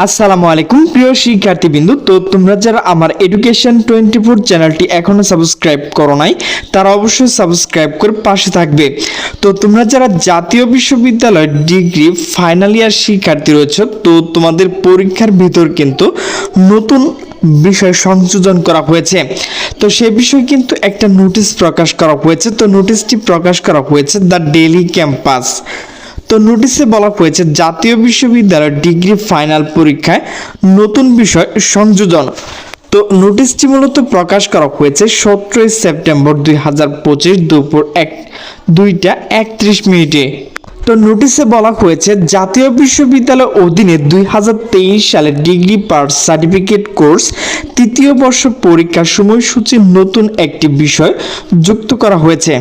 আসসালামু আলাইকুম। প্রিয় শিক্ষার্থীবৃন্দু, তো তোমরা যারা আমার এডুকেশন টোয়েন্টি ফোর চ্যানেলটি এখনও সাবস্ক্রাইব করো নাই, তারা অবশ্যই সাবস্ক্রাইব করে পাশে থাকবে। তো তোমরা যারা জাতীয় বিশ্ববিদ্যালয় ডিগ্রি ফাইনাল ইয়ার শিক্ষার্থী রয়েছে, তো তোমাদের পরীক্ষার ভিতর কিন্তু নতুন বিষয় সংযোজন করা হয়েছে। তো সে বিষয়ে কিন্তু একটা নোটিশ প্রকাশ করা হয়েছে। তো নোটিশটি প্রকাশ করা হয়েছে দ্য ডেলি ক্যাম্পাস। তো নোটিশে বলা হয়েছে, জাতীয় বিশ্ববিদ্যালয় ডিগ্রি ফাইনাল পরীক্ষায় নতুন বিষয় সংযোজন তো নোটিশটি মূলত প্রকাশ করা হয়েছে সতেরোই সেপ্টেম্বর দুই হাজার পঁচিশ দুপুর এক, দুইটা একত্রিশ মিনিটে। তো নোটিশে বলা হয়েছে, জাতীয় বিশ্ববিদ্যালয় অধীনে দুই হাজার তেইশ সালে ডিগ্রি পাস সার্টিফিকেট কোর্স তৃতীয় বর্ষ পরীক্ষার সময়সূচির নতুন একটি বিষয় যুক্ত করা হয়েছে।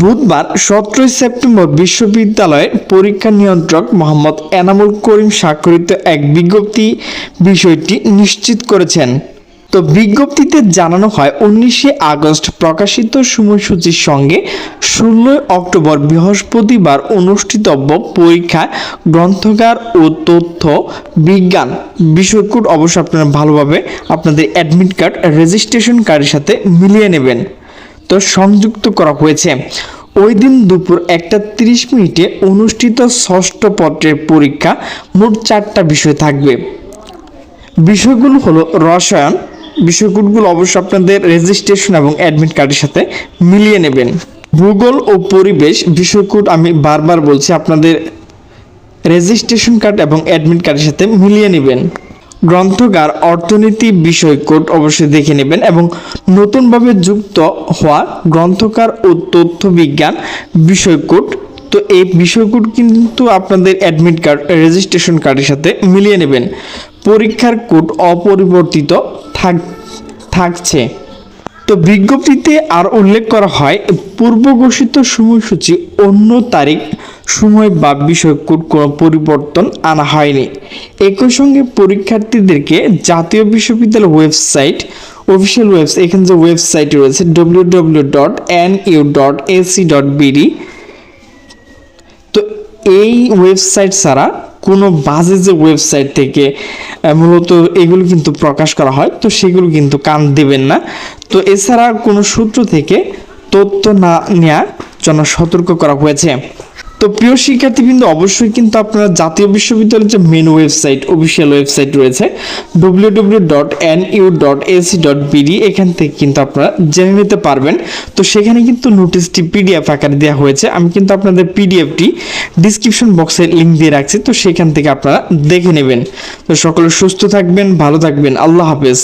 বুধবার সতেরোই সেপ্টেম্বর বিশ্ববিদ্যালয়ের পরীক্ষা নিয়ন্ত্রক মোহাম্মদ এনামুল করিম স্বাক্ষরিত এক বিজ্ঞপ্তি বিষয়টি নিশ্চিত করেছেন। তো বিজ্ঞপ্তিতে জানানো হয়, উনিশে আগস্ট প্রকাশিত সময়সূচির সঙ্গে ষোলোই অক্টোবর বৃহস্পতিবার অনুষ্ঠিতব্য পরীক্ষা গ্রন্থগার ও তথ্য বিজ্ঞান বিষয়কোড অবশ্য আপনারা ভালোভাবে আপনাদের অ্যাডমিট কার্ড রেজিস্ট্রেশন কার্ডের সাথে মিলিয়ে নেবেন। সংযুক্ত করা হয়েছে। ওই দিন দুপুর একটা তিরিশ মিনিটে অনুষ্ঠিত ষষ্ঠ পত্রের পরীক্ষা মোট চারটা বিষয় থাকবে। বিষয়গুলো হলো রসায়ন, বিষয়গুলো অবশ্য আপনাদের রেজিস্ট্রেশন এবং অ্যাডমিট কার্ডের সাথে মিলিয়ে নেবেন। ভূগোল ও পরিবেশ বিষয়কোড আমি বারবার বলছি, আপনাদের রেজিস্ট্রেশন কার্ড এবং অ্যাডমিট কার্ডের সাথে মিলিয়ে নেবেন। গ্রন্থগার অর্থনীতি বিষয় কোড অবশ্যই দেখে নেবেন এবং নতুনভাবে যুক্ত হওয়া গ্রন্থকার ও তথ্য বিজ্ঞান বিষয় কোড। তো এই বিষয় কোড কিন্তু আপনাদের অ্যাডমিট কার্ড রেজিস্ট্রেশন কার্ডের সাথে মিলিয়ে নেবেন। পরীক্ষার কোড অপরিবর্তিত থাক, থাকছে। তো বিজ্ঞপ্তিতে আর উল্লেখ করা হয় পূর্ব ঘোষিত সময়সূচি অন্য তারিখ সময় বা বিষয় কোনো পরিবর্তন আনা হয়নি। একই সঙ্গে পরীক্ষার্থীদেরকে জাতীয় বিশ্ববিদ্যালয় ওয়েবসাইট, অফিসিয়াল ওয়েবসাইট, এখানে যে ওয়েবসাইট রয়েছে ডব্লিউ ডব্লিউ তো এই ওয়েবসাইট ছাড়া কোনো বাজে যে ওয়েবসাইট থেকে মূলত এগুলো কিন্তু প্রকাশ করা হয়, তো সেগুলো কিন্তু কান দেবেন না। তো এছাড়া কোনো সূত্র থেকে তথ্য না নেওয়ার জন্য সতর্ক করা হয়েছে। তো প্রিয় শিক্ষার্থীবৃন্দ, অবশ্যই কিন্তু আপনারা জাতীয় বিশ্ববিদ্যালয়ের যে মেন ওয়েবসাইট অফিসিয়াল ওয়েবসাইট রয়েছে ডব্লিউ ডব্লিউ এখান থেকে কিন্তু আপনারা জেনে নিতে পারবেন। তো সেখানে কিন্তু নোটিশটি পিডিএফ আকারে দেওয়া হয়েছে। আমি কিন্তু আপনাদের পিডিএফটি ডিসক্রিপশন বক্সে লিঙ্ক দিয়ে রাখছি, তো সেখান থেকে আপনারা দেখে নেবেন। তো সকলে সুস্থ থাকবেন, ভালো থাকবেন। আল্লাহ হাফেজ।